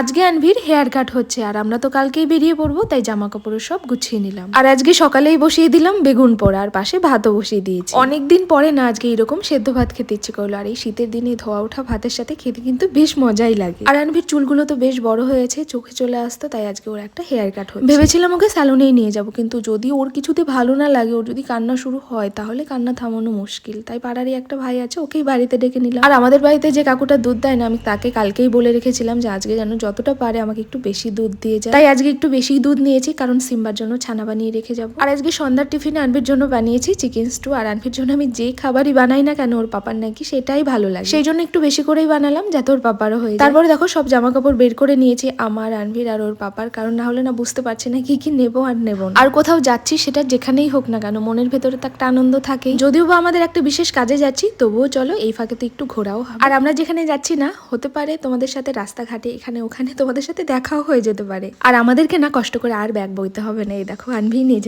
আজকে Anvir hair cut হচ্ছে আর আমরা তো কালকেই বেরিয়ে পড়ব, তাই জামা কাপড় সব গুছিয়ে নিলাম। আর আজকে সকালেই বসিয়ে দিলাম বেগুন পোড়া আর পাশে ভাতও বসিয়ে দিয়েছি। অনেকদিন পরে না আজকে এরকম সেদ্ধ ভাত খেতে ইচ্ছে করল, আর এই শীতের দিনে ধোয়া ওঠা ভাতের সাথে খেতে কিন্তু বেশ মজাই লাগে। আর আনভির চুলগুলো তো বেশ বড় হয়েছে, চোখে চলে আসতো, তাই আজকে ওর একটা হেয়ার কাট হচ্ছে। ভেবেছিলাম ওকে স্যালুনেই নিয়ে যাব, কিন্তু যদি ওর কিছুতে ভালো না লাগে, ওর যদি কান্না শুরু হয়, তাহলে কান্না থামানো মুশকিল। তাই পাড়ারই একটা ভাই আছে, ওকেই বাড়িতে ডেকে নিলাম। আর আমাদের বাড়িতে যে কাকুটা দুধ দেয় না, আমি তাকে কালকেই বলে রেখেছিলাম যে আজকে যেন যতটা পারে আমাকে একটু বেশি দুধ দিয়ে যায়। তাই আজকে একটু বেশি দুধ নিয়েছি, কারণ সিম্বার জন্য ছানা বানিয়ে রেখে যাব। আর আজকে সন্ধ্যার টিফিনে আনভির জন্য বানিয়েছি চিকেন স্টু আর আনভির জন্য আমি যে খাবারই বানাই না কেন, ওর পাপার নাকি সেটাই ভালো লাগে। সেই জন্য একটু বেশি করেই বানালাম, যাতে ওর পাপারও হয়ে। তারপরে দেখো, সব জামা কাপড় বের করে নিয়েছি, আমার আনভির আর ওর পাপার, কারণ না হলে না বুঝতে পারছি না কি কি নেব আর নেব আর কোথাও যাচ্ছি, সেটা যেখানেই হোক না কেন, মনের ভেতরে তো একটা আনন্দ থাকে যদিও বা আমাদের একটা বিশেষ কাজে যাচ্ছি, তবুও চলো, এই ফাঁকে তো একটু ঘোরাও আর আমরা যেখানে যাচ্ছি না, হতে পারে তোমাদের সাথে রাস্তাঘাটে, এখানে ওখানে তোমাদের সাথে দেখাও হয়ে যেতে পারে। আর আমাদেরকে না কষ্ট করে আর ব্যাগ বইতে হবে না। এই দেখো আনভি নিজে